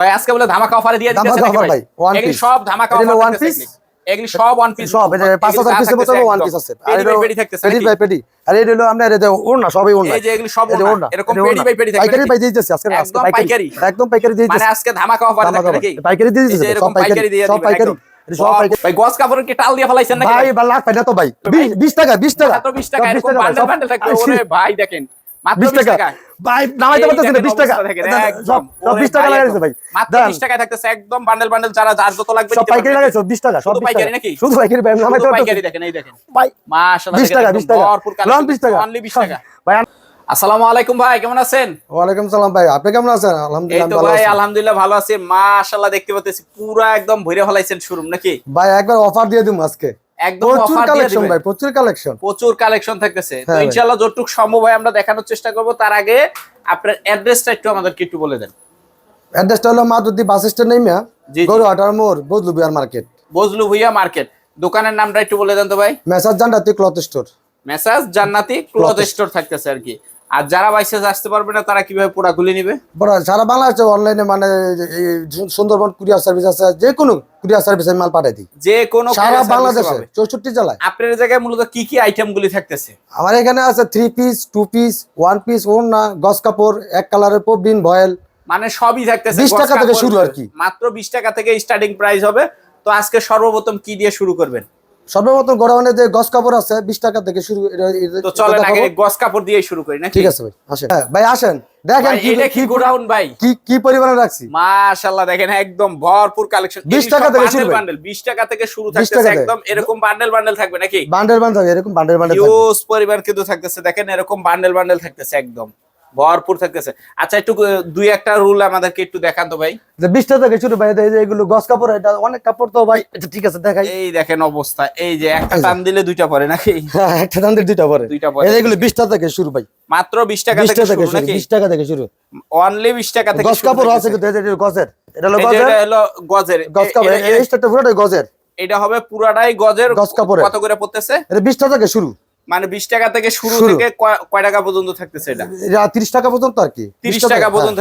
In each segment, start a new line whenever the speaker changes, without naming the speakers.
ভাই আজকে বলে ধামাকা অফারে দিয়ে দিতেছে ভাই? এগুলি
piece।
সব ধামাকা অফার থাকতেছে
piece।
এগুলি। সব ওয়ান পিস
সব এটা পাঁচ হাজার পিসের মতো ওয়ান পিস আছে। আর এটা
পেডি থাকতেছে
পেডি? বাই পেডি আর এটা হলো আপনার এটা ওড়না সবই ওড়না।
এই যে এগুলি সব ওড়না, এরকম পেডি। বাই পেডি থাকবে
পাইকারি দিয়ে দিতেছি আজকে আজকে
একদম পাইকারি।
একদম পাইকারি দিয়ে
মানে আজকে ধামাকা অফার থাকবে
পাইকারি দিয়ে দিতেছি সব পাইকারি। সব পাইকারি।
ভাই গস কাপড় কি টাল দিয়ে ফলাইছেন নাকি?
ভাই লাখ পাই না তো ভাই।
ভাই,
20 টাকা 20 টাকা।
মাত্র 20 টাকা এরকম
ভাই,
বান্ডেল বান্ডেল থাকবে। ওরে ভাই দেখেন।
20
20
টাকা।
টাকা।
ভাই নামাইতে পারতেছেন 20 টাকা। সব
একদম।
সব
ওরে
20 টাকা লাগাইছে ভাই।
মাত্র 20 টাকায় থাকতেছে একদম বান্ডেল বান্ডেল যারা যার যত লাগবে
সব পাইকারি লাগাইছো 20 টাকা সব
পাইকারি নাকি?
শুধু পাইকারি ভাই নামাইতে পারতেছেন
পাইকারি দেখেন এই দেখেন।
ভাই
মাশাআল্লাহ
20 টাকা 20 টাকা।
ভরপুর
লোন 20 টাকা।
অনলি 20 টাকা।
ভাই
আসসালামু আলাইকুম ভাই কেমন আছেন?
ওয়ালাইকুম সালাম ভাই আপনি কেমন আছেন? আলহামদুলিল্লাহ ভালো
ভাই
আছি।
আলহামদুলিল্লাহ ভালো আছি। মাশাআল্লাহ দেখতে পাচ্ছি পুরো একদম ভরে ফলাইছেন শোরুম নাকি?
ভাই একবার অফার দিয়ে দিমু আজকে।
একদম
প্রচুর
অফার দিয়ে
কালেকশন ভাই প্রচুর কালেকশন
প্রচুর কালেকশন থাকতেছে। তো
হ্যাঁ
ইনশাআল্লাহ যতটুক সম্ভব হয় আমরা দেখানোর চেষ্টা করব। তার আগে আপনার অ্যাড্রেসটা একটু আমাদেরকে একটু বলে দেন।
অ্যাড্রেসটা হলো মাদুদ্দি বাস স্ট্যান্ড মোড় মার্কেট
বজলু ভুইয়া মার্কেট দোকানের নামটা একটু বলে দেন তো ভাই।
মেসাজ জান্নাতি ক্লথ স্টোর
মেসাজ জান্নাতি ক্লথ স্টোর থাকতেছে আর কি। আর যারা বাইসেস আসতে পারবে না তারা কীভাবে পুরা গুলি নিবে?
বড় সারা বাংলাদেশে অনলাইনে মানে সুন্দরবন কুরিয়ার সার্ভিস আছে যে কোনো কুরিয়ার সার্ভিস আমি মাল পাঠাই দিই।
যে কোনো
সারা বাংলাদেশে। চৌষট্টি জেলায়।
আপনার জায়গায় মূলত কি কি আইটেম গুলি থাকতেছে?
আমার এখানে আছে three piece two piece one piece ওড়না গস কাপড় এক কালারের পবিন ভয়েল।
মানে সবই থাকতেছে
20 টাকা থেকে শুরু আর কি।
মাত্র বিশ টাকা থেকে স্টার্টিং প্রাইস হবে। তো আজকে সর্বপ্রথম কি দিয়ে শুরু করবেন?
সর্বপ্রথম গড়াউনে যে গস কাপড় আছে বিশ টাকা থেকে শুরু এটা- এটা-
তো চলেন আগে গস কাপড় দিয়ে শুরু করি নাকি?
ঠিক আছে ভাই আসেন। হ্যাঁ, ভাই আসেন। দেখেন কি
এটা কি
কি-
গোডাউন ভাই?
কি কি পরিমাণে রাখছি?
মাশাআল্লাহ দেখেন একদম ভরপুর কালেকশন
20 টাকা থেকে শুরু।
বান্ডেল 20 টাকা থেকে শুরু থাকতেছে একদম এরকম বান্ডেল বান্ডেল থাকবে নাকি?
বান্ডেল বান্ডেল এরকম বান্ডেল বান্ডেল
হিউজ পরিমাণ কিন্তু থাকতেছে দেখেন এরকম বান্ডেল বান্ডেল থাকতেছে একদম। ভরপুর থাকতেছে। আচ্ছা একটু দুই একটা রুল আমাদেরকে একটু দেখান তো ভাই।
যে বিশটা থেকে শুরু ভাই এই যে এগুলো গস কাপড় এটা অনেক কাপড় তো ভাই এটা ঠিক আছে দেখাই।
এই দেখেন অবস্থা এই যে একটা। টান দিলে দুইটা পরে নাকি?
হ্যাঁ একটা দাম দিয়ে দুইটা পরে
দুইটা পরে।
এই যে এগুলো বিশটা থেকে শুরু ভাই।
মাত্র 20 টাকা থেকে শুরু নাকি?
বিশ টাকা থেকে শুরু।
অনলি 20 টাকা থেকে
গস কাপড় আছে। কিন্তু এটা গজের এটা হলো গজের
এটা হলো গজের
গস কাপড় এই স্টারটা পুরোটাই গজের
এটা হবে পুরাটাই গজের
গজ কাপড়
কত করে পড়তেছে?
এটা বিশটা থেকে শুরু।
মানে 20 টাকা থেকে শুরু। থেকে কয়- টাকা পর্যন্ত থাকতেছে এটা?
এটা তিরিশ টাকা পর্যন্ত আর কি।
30 টাকা পর্যন্ত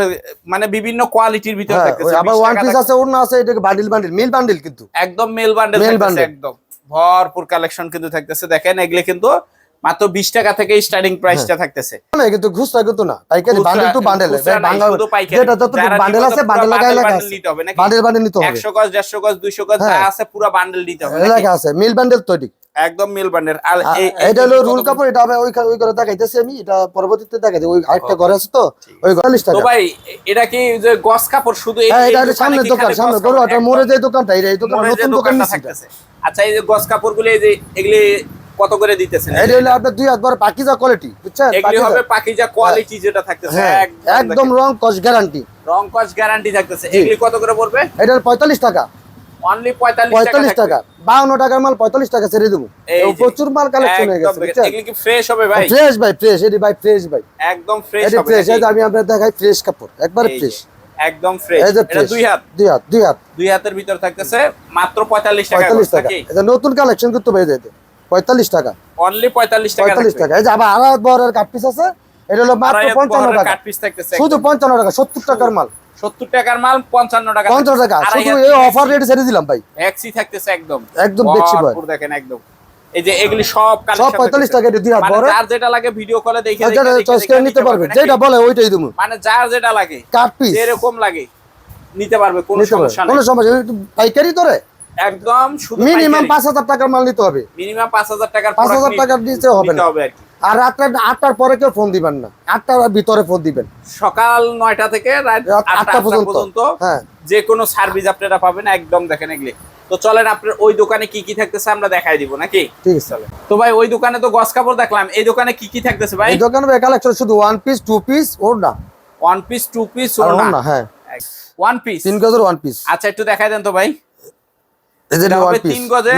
মানে বিভিন্ন কোয়ালিটির ভিতরে
হ্যাঁ,
থাকতেছে।
আবার ওয়ান পিস আছে ওড়না আছে এটাকে বান্ডিল বান্ডিল মিল বান্ডিল কিন্তু।
একদম মেল বান্ডেল থাকতেছে একদম। ভরপুর কালেকশন কিন্তু থাকতেছে। দেখেন এগুলো কিন্তু মাত্র 20 টাকা থেকে স্টার্টিং প্রাইসটা থাকতেছে।
না কিন্তু খুচরা কিন্তু না। পাইকারি। বান্ডিল টু বান্ডিল যেটা যত বান্ডিল আছে
তো
বান্ডিল লাগাই
bundle
আছে? বান্ডিল বান্ডিল নিতে হবে।
100 গজ 150 গজ 200 গজ যা
হ্যাঁ।
আছে পুরো বান্ডেল নিতে হবে?
লেখা আছে মিল বান্ডিল তৈরি।
একদম মিল বান্ডেল আর
এটা হলো রুল কাপড় এটা হবে ওই ওই করে দেখাইতেছি আমি এটা পরবর্তীতে দেখাই ওই আরেকটা ঘরে আছে তো ওই চল্লিশ
তো
টাকা
ভাই এটা কি যে গস কাপড় শুধু এই
হ্যাঁ এটা
দোকানে
সামনে দোকান সামনে
কাপড়? একদম
মোড়ে যে দোকানটা এই দোকান নতুন দোকান
থাকতেছে। আচ্ছা এই যে গস কাপড়গুলো এই যে এগুলি কত করে দিতেছেন?
এটা হলো আপনার দুই হাত বড় পাকিজা কোয়ালিটি বুঝছেন?
এগুলি। হবে পাকিজা কোয়ালিটি যেটা থাকতেছে।
হ্যাঁ
একদম
রং কস গ্যারান্টি
রং কস গ্যারান্টি থাকতেছে। এগুলি কত করে পড়বে?
এটা পঁয়তাল্লিশ টাকা।
অনলি 45 টাকা
টাকা। বাউন্ন টাকার মাল পঁয়তাল্লিশ টাকা ছেড়ে দেবো। প্রচুর মাল কালেকশন হয়ে গেছে
এগুলি কি ফ্রেশ হবে ভাই?
ফ্রেশ ভাই ফ্রেশ এটি ভাই ফ্রেশ ভাই।
একদম ফ্রেশ হবে
ফ্রেশ আমি আপনার দেখাই ফ্রেশ কাপড় একবারে ফ্রেশ
একদম ফ্রেশ এটা দুই হাত।
দুই হাত দুই হাত।
দুই হাতের ভিতর থাকতেছে মাত্র 45 টাকা
পঁয়তাল্লিশ টাকা। এটা নতুন কালেকশন করতে পেয়ে যেতে পঁয়তাল্লিশ টাকা।
অনলি 45 টাকা।
টাকা। এই যে আবার আড়াই বহরের কাট পিস আছে এটা হলো মাত্র
আড়াই হাত
পঞ্চান্ন
বহরের
টাকা।
কাট পিস থাকতেছে
শুধু পঞ্চান্ন টাকা সত্তর টাকার মাল।
70 টাকার মাল 55 টাকা
পঞ্চান্ন টাকা। শুধু এই অফার রেটে ছেড়ে দিলাম ভাই।
ভ্যাক্সি থাকতেছে একদম।
একদম ভ্যাক্সি ভাই।
দেখেন একদম। এই যে এগুলি সব
সব
কালেকশন
পঁয়তাল্লিশ টাকা এটা দুই বড়।
যার যেটা লাগে ভিডিও কলে দেখে
যেটা চয়েস করে নিতে পারবে। যেটা বলে ওইটাই দেবো।
মানে যার যেটা লাগে।
কাট পিস
যেরকম লাগে। নিতে পারবে কোনো সমস্যা
পাইকারি ধরে
একদম শুধু
মিনিমাম পাঁচ হাজার টাকার মাল নিতে হবে।
মিনিমাম 5000 টাকার
পাঁচ হাজার
product
টাকার
নি-
নিচে হবে
নিতে
না
হবে আর কি।
আর রাত্রে আটটার পরে কেউ ফোন দিবেন না। আটটার ভিতরে ফোন দিবেন।
সকাল নয়টা থেকে রাত
রাত
8টা
আটটা পর্যন্ত। হ্যাঁ।
যে কোনো সার্ভিস আপনারা পাবেন একদম দেখেন এগুলি। তো চলেন আপনার ওই দোকানে কি কি থাকতেছে আমরা দেখাই দিব নাকি?
ঠিক আছে চলে
তো ভাই ওই দোকানে তো গস কাপড় দেখলাম এই দোকানে কি কি থাকতেছে ভাই?
এই দোকানে কালেকশন শুধু ওয়ান পিস টু পিস ওর না
ওয়ান পিস টু পিস
আর ওড়না, হ্যাঁ।
ওয়ান পিস
তিন গজের ওয়ান পিস
আচ্ছা একটু দেখাই দেন তো ভাই।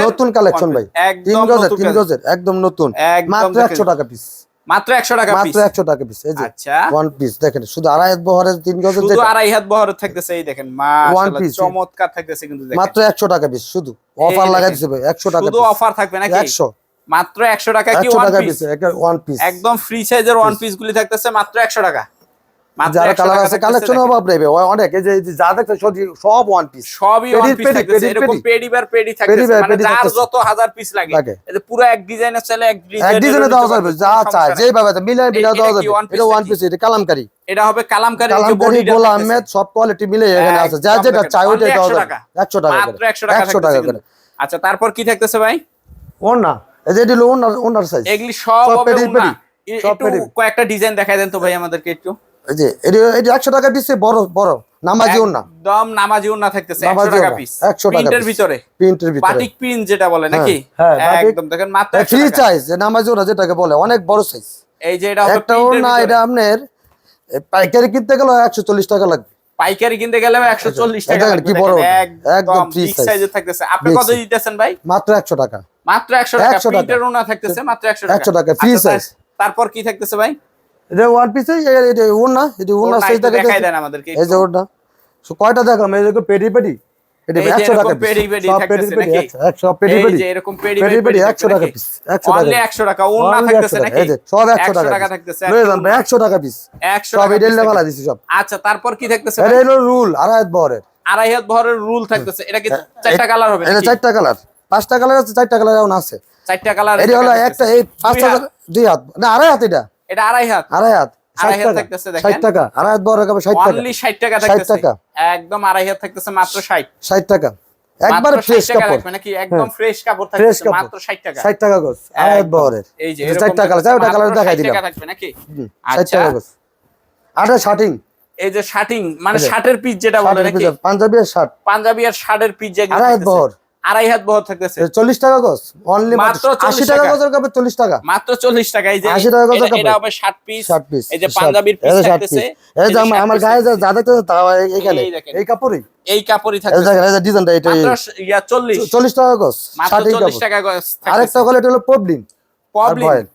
নতুন কালেকশন ভাই।
একদম
তিন গজের
নতুন
তিন গজের একদম নতুন। মাত্র একশো টাকা পিস
মাত্র একশো টাকা
মাত্র একশো টাকা পিস এই যে
আচ্ছা।
ওয়ান পিস দেখেন শুধু আড়াই হাত বহরের তিন গজের
শুধু আড়াই হাত বহরের থাকতেছে এই দেখেন
One
মাশাআল্লাহ চমৎকার থাকতেছে কিন্তু
মাত্র একশো টাকা পিস শুধু। অফার লাগাই দিছে ভাই একশো টাকা
শুধু অফার থাকবে নাকি?
একশো।
মাত্র একশো টাকা কি ওয়ান পিস
ওয়ান
একদম ফ্রি সাইজের ওয়ান পিস গুলি থাকতেছে মাত্র একশো টাকা।
যারা কালার আছে
থাকতেছে
অভাব নেবে অনেক এই যে যা দেখছে সব- সব ওয়ান পিস
সবই ওয়ান পিস থাকতেছে এরকম
পেডি।
পেডি বার পেডি
পেডি
থাকতেছে মানে যার যত হাজার পিস লাগে
লাগে।
এই যে পুরো এক ডিজাইনের চাইলে এক
এক ডিজাইনে দেওয়া যাবে যা চায় যেভাবে মিলে মিলে
এটা
যাবে। এটা ওয়ান পিস এটা কালামকারি।
এটা হবে কালামকারী যে
কালামকারি
বডিটা
গোল
থাকতেছে।
আহমেদ সব কোয়ালিটি মিলে এখানে আছে। যা যেটা চাই ওইটাই
only
দেওয়া
100
যাবে।
টাকা।
একশো টাকা
মাত্র 100 টাকা
টাকা করে।
আচ্ছা তারপর কি থাকতেছে ভাই?
ওর না এই যে ওনার ওনার সাইজ
এগুলি সব হবে
পেডি, পেডি।
একটু কয়েকটা ডিজাইন দেখাই দেন তো ভাই আমাদেরকে। একটু
যে এটা এটা একশো টাকা পিস বড় বড়। নামাজি ওর না
একদম উন্না থাকতেছে 100 টাকা পিস
100 টাকা
প্রিন্টের ভিতরে।
প্রিন্টের ভিতরে।
বাটিক প্রিন্ট যেটা বলে নাকি?
হ্যাঁ,
একদম দেখেন মাত্র
ফ্রি সাইজ নামাজি ওরা যেটাকে বলে অনেক বড় সাইজ
এই যে এটা হবে
একটা ওর
প্রিন্টের
না এটা আপনার পাইকারি কিনতে গেলে একশো চল্লিশ টাকা লাগবে।
পাইকারি কিনতে গেলে 140 টাকা
কি বড়
একদম
free
সাইজের থাকতেছে। আপনি কত দিতেছেন ভাই?
মাত্র একশো টাকা।
মাত্র 100 টাকা।
100।
থাকতেছে মাত্র 100 টাকা।
100 টাকা, free
আচ্ছা,
size।
তারপর কি থাকতেছে ভাই?
এটা ওয়ান পিস এটা এটা
ওড়না দেখাই দেন আমাদেরকে
এই যে So, কয়টা দেখাম এই যে পেডি পেডি এটা
এই যে
একশো টাকা
এরকম
piece।
পেডি পেডি থাকতেছে নাকি?
একশো পেডি
এই
পেডি
যে এরকম পেডি
পেডি
পেডি
পেডি
থাকবে
একশো টাকা পিস একশো টাকা
Only
piece।
100 টাকা থাকতেছে নাকি?
এই যে সব
100
টাকা
থাকতেছে
লয়ে যান ভাই, একশো টাকা পিস
100
সব লেভেলা দিছি সব।
আচ্ছা তারপর কি থাকতেছে
এটা
ভাই?
হলো রুল আড়াই বহরের।
আড়াই হাত ভরের রুল থাকতেছে। এটা কি চারটা কালার হবে
এটা চারটা কালার পাঁচটা কালার আছে চারটা কালার আছে।
চারটা কালার
এটা হলো একটা এই পাঁচ
দুই
হাজার
হাত।
দুই হাত। না আড়াই হাত এটা।
এটা আড়াই হাত।
আড়াই হাত। টাকা।
থাকতেছে দেখেন।
ষাট টাকা। আড়াই হাত বড় হবে ষাট টাকা।
অনলি 60 টাকা
60 টাকা।
একদম আড়াই হাত থাকতেছে মাত্র 60
ষাট টাকা। একবার
একবার
ফ্রেশ কাপড়।
রাখবে নাকি? একদম ফ্রেশ কাপড়
ফ্রেশ
মাত্র 60 টাকা।
ষাট টাকা গোস আড়াই বহরের
এই যে
এটা
এরকম
কালার
থাকতেছে,
কালার
মাত্র
দেখাই
60 টাকা থাকবে নাকি?
ষাট
আচ্ছা।
টাকা গোস আটা শার্টিং
এই যে শার্টিং মানে শার্টের পিস যেটা বলে নাকি?
পাঞ্জাবি আর শার্ট।
পাঞ্জাবি আর শার্টের পিস
বহর
আড়াই হাত বহর থাকতেছে।
চল্লিশ টাকা গোস অনলি
মাত্র 40
আশি টাকা। গজের কাপড় চল্লিশ টাকা।
মাত্র 40 টাকা। এই যে
80 টাকা গজের
এটা হবে 60 পিস
ষাট পিস
এই যে পাঞ্জাবির পিস থাকতেছে।
এই যে আমার- গায়ে যা দেখতেছে তা এখানে
এই
কাপড়ই।
এই কাপড়ই থাকতেছে
দেখেন এই যে ডিজাইনটা এটা
ইয়া 40
চল্লিশ টাকা গজ।
মাত্র
শার্টিং
40 টাকা গজ
আরেকটা হলো এটা হলো পবলিন।
প্রবলেম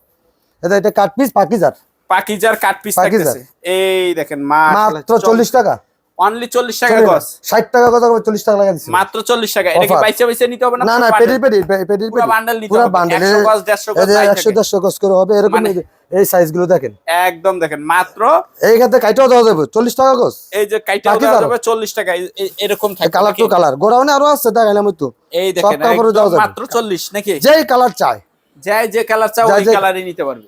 এটা এটা কাট পিস পাকিজার।
পাকিজার cut piece. থাকতেছে। এই দেখেন
মাত্র চল্লিশ। টাকা।
অনলি 40 টাকা গজ
ষাট টাকা গজ চল্লিশ টাকা লাগা
মাত্র 40 টাকা। এটা কি। বাইসে বাইসে নিতে হবে না
না না পেডি পেডি পেডি
পুরো bundle নিতে
পুরো
হবে।
বান্ডেল
100 গজ, 150 গজ যাই
একশো
থাকে।
দেড়শো গজ করে হবে এরকম
মানে-
এই সাইজগুলো দেখেন।
একদম দেখেন মাত্র
এই খাতে কাইটাও দেওয়া যাবে চল্লিশ টাকা গজ
এই যে কাইটা
পাকিজার।
দেওয়া যাবে 40 টাকা এরকম থাকবে
কালার? টু কালার গোড়াউনে আরও আছে দেখাইলাম একটু।
এই দেখেন। মাত্র 40 নাকি?
যেই কালার চাই
যাই যে কালার চাও
যাই
ওই কালারই নিতে পারবে।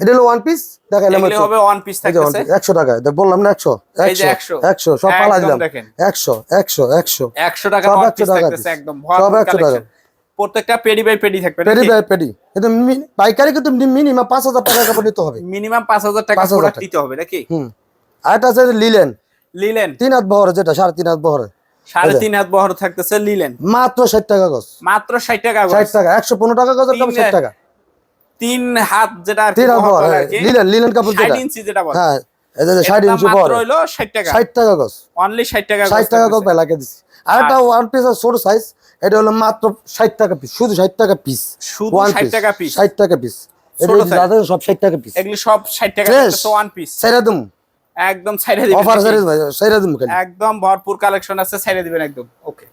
এটা হলো ওয়ান পিস দেখাইলাম একটু
হবে ওয়ান পিস থাকতেছে।
একশো টাকা দেখ বললাম না একশো। একশো
100
একশো সব পালা দিলাম। একশো একশো একশো।
100 টাকা
সব
ওয়ান
100 টাকা
একদম
সব
ভরপুর
100 টাকা।
প্রত্যেকটা পেডি বাই পেডি থাকবে
পেডি বাই পেডি। মি- পাইকারি কিন্তু মিনিমাম পাঁচ হাজার টাকা কাপড় নিতে হবে।
মিনিমাম 5000 টাকা
5,000
প্রোডাক্ট দিতে হবে নাকি?
হুম। আরেকটা আছে লিলেন
লিলেন
তিন হাত বহরে যেটা সাড়ে তিন হাত বহরে।
সাড়ে। তিন হাত বহর থাকতেছে লিলেন
মাত্র ষাট টাকা গজ।
মাত্র ষাট টাকা গজ।
ষাট টাকা। একশো পনেরো টাকা কাপড় ষাট টাকা।
তিন হাত যেটা
তিন হাত লিলেন লিলেন কাপড়
60
যেটা।
ইঞ্চি যেটা বলে।
হ্যাঁ ইঞ্চি
60 টাকা।
টাকা
অনলি 60 টাকা
টাকা আর ওয়ান পিস ছোট সাইজ এটা হলো মাত্র ষাট টাকা পিস শুধু ষাট টাকা পিস
শুধু 60 টাকা
পিস এটা সব টাকা পিস
এগুলি সব 60 টাকা ওয়ান পিস
সেরা দিম।
একদম দিবেন
অফার
একদম ভরপুর কালেকশন আছে ছাইড়ে দিবেন একদম। ওকে